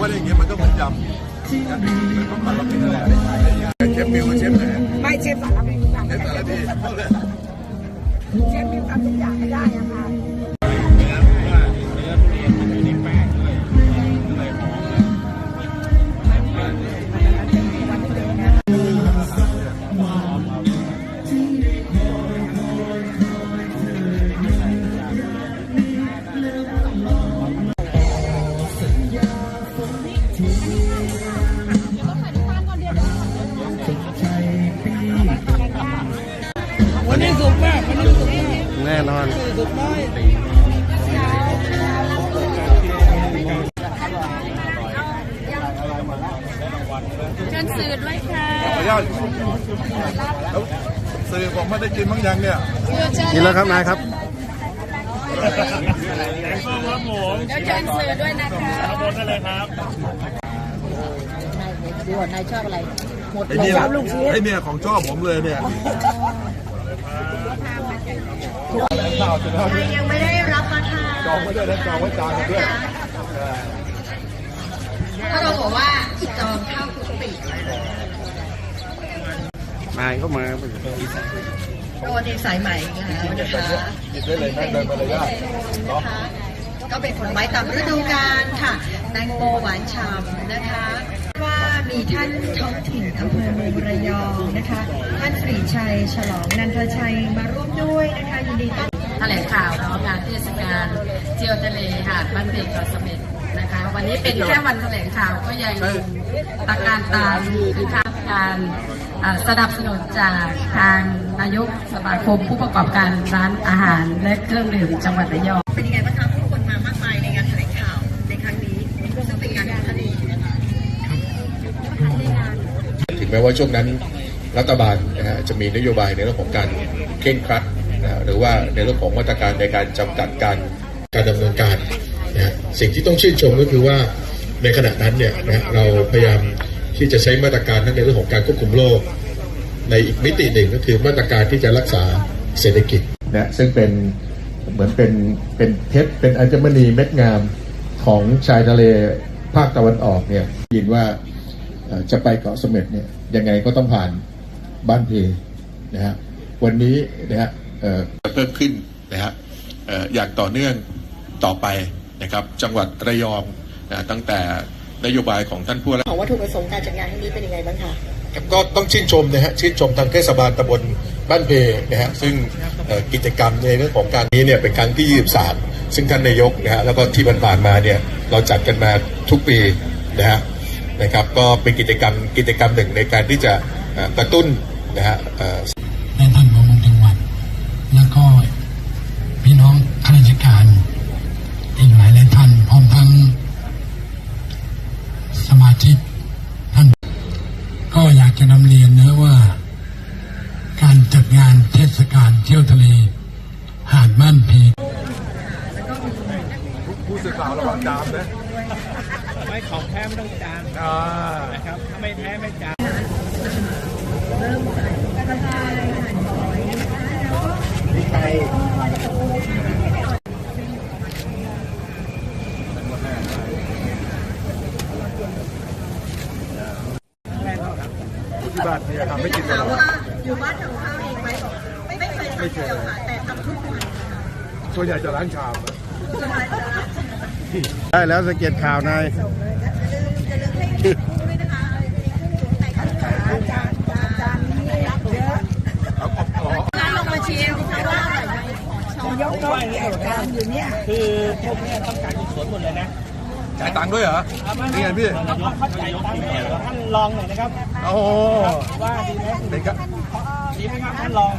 ว่าอย่างเงี้ยมันก็เหมือนยำมันก็มันเราเป็นอะไรเชฟมิวเชฟไหนไม่เชฟสารพัดทุกอย่างเชฟแต่ละทีเชฟมิวทำทุกอย่างไม่ได้ วันนี้สุกมากวันนี้สุกมากแน่นอนสุกน้อยเชิญสื่อด้วยค่ะขออนุญาตแล้วสื่อผมไม่ได้กินมั้งยังเนี่ย กินแล้วครับนายครับ เดี๋ยวเชิญสื่อด้วยนะคะดูว่านายชอบอะไร หมดไอ้เนี่ยไอ้เนี่ยของชอบผมเลยเนี่ยข้าวจะเล่าด้วยยังไม่ได้รับประทานจองไว้ด้วยนะจองไว้จานหนึ่งด้วยถ้าเราบอกว่าจองข้าวคุกปีนายก็มาโรตีสายใหม่นะคะนะคะหยิบได้เลยนะเดินมารยาทเนาะ ก็เป็นผลไม้ตามฤดูกาลค่ะแตงโมหวานฉ่ำนะคะ ว่ามีท่านท้องถิ่นอำเภอเมืองระยองนะคะท่านปรีชัยฉลองนันทชัยมาร่วมด้วยนะคะยินดีต้อนแถลงข่าวเนาะงานเทศกาลเที่ยวทะเลหาดบ้านเด็กเกาะเสม็ดนะคะ วันนี้เป็นแค่วันแถลงข่าวก็ยังตะการตามนะคะการอ่าสนับสนุนจากทางนายกสมาคมผู้ประกอบการร้านอาหารและเครื่องดื่มจังหวัดระยอง เป็นยังไงบ้างคะผู้คนมามากมายในงานแถลงข่าวในครั้งนี้ซึ่งเป็นงานคดี ถึง แม้ว่าช่วงนั้นรัฐบาลนะฮะจะมีนโยบายในเรื่องของการเคร่งครัดนะหรือว่าในเรื่องของมาตรการในการจำกัดการการดำเนินการนะสิ่งที่ต้องชื่นชมก็คือว่าในขณะนั้นเนี่ยนะเราพยายามที่จะใช้มาตรการทั้งในเรื่องของการควบคุมโรคในอีกมิติหนึ่งก็คือมาตรการที่จะรักษาเศรษฐกิจนะซึ่งเป็นเหมือนเป็นเป็นเพชรเป็นอัญมณีเม็ดงามของชายทะเลภาคตะวันออกเนี่ยยินว่าจะไปเกาะเสม็ดเนี่ย ยังไงก็ต้องผ่านบ้านเพนะฮะวันนี้นะฮะเอ่อเพิ่มขึ้นนะฮะเอ่ออย่างต่อเนื่องต่อไปนะครับ จังหวัดระยองนะตั้งแต่นโยบายของท่านผู้ว่าของวัตถุประสงค์การจัดงานครั้งนี้เป็นยังไงบ้างคะก็ต้องชื่นชมนะฮะชื่นชมทางเทศบาลตำบลบ้านเพนะฮะซึ่งเอ่อกิจกรรมในเรื่องของการนี้เนี่ยเป็นครั้งที่ 23 ซึ่งท่านนายกนะฮะแล้วก็ที่ผ่านๆมาเนี่ยเราจัดกันมาทุกปีนะฮะ นะครับ ก็เป็นกิจกรรมกิจกรรมหนึ่งในการที่จะเอ่อกระตุ้นนะฮะเอ่อและท่านประมงจังหวัด แล้วก็พี่น้องข้าราชการอีกหลายหลายท่านพร้อมทั้งสมาชิกท่าน ก็อยากจะนำเรียนนะว่า การจัดงานเทศกาลเที่ยวทะเล หาดม่านเพผู้สื่อข่าวระหว่างจามนะ ไม่ของแท้ไม่ต้องจานอ่านะครับถ้าไม่แท้ไม่จานที่บ้านเนี่ยทำไม่กินตถามลอดว่าอยู่บ้านทำข้าวเองไหมไม่ไม่เคยทำเดียวค่ะแต่ทำทุกวันส่วนใหญ่จะล้างชาม ได้แล้วสเก็ตข่าวนายอย่าลืมให้คู่ด้วยนะคะในขั้นตอนจานจานนี้รับเยอะเอาเอาเอาร้านลงมาชิมเพราะว่าอร่อยไหมยกโต๊ะเกี่ยวกันอยู่เนี่ยคือพวกเนี้ต้องการกุศลหมดเลยนะจ่ายตังค์ด้วยเหรอนี่ไงพี่นายกเข้าใจตังค์เนี่ยท่านลองหน่อยนะครับ โอ้โหว่าดีไหมเด็กก็ดีไหมครับท่านลอง